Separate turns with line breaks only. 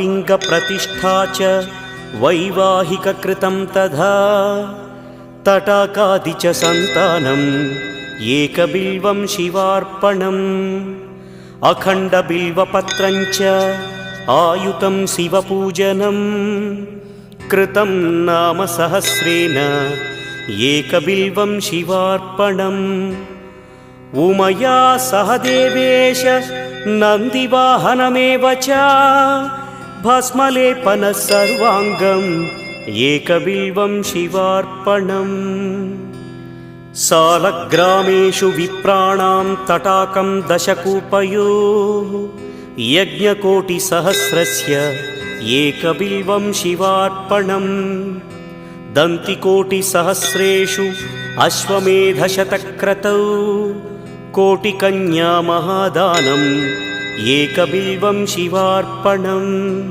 लिङ्गप्रतिष्ठा च वैवाहिककृतं तथा तटाकादि च सन्तानम् एकबिल्वं शिवार्पणम् अखण्डबिल्वपत्रं च आयुतं शिवपूजनम् कृतं नाम सहस्रेण एकबिल्वं शिवार्पणम् उमया सह देवेश नन्दिवाहनमेव च भस्मलेपनः सर्वाङ्गम् एकबिल्वं शिवार्पणम् सालग्रामेषु विप्राणां तटाकं दशकूपयोः यज्ञकोटिसहस्रस्य एकबिल्वं शिवार्पणम् दन्तिकोटिसहस्रेषु अश्वमेधशतक्रतौ कोटिकन्या महादानम् एकबिल्वं शिवार्पणम्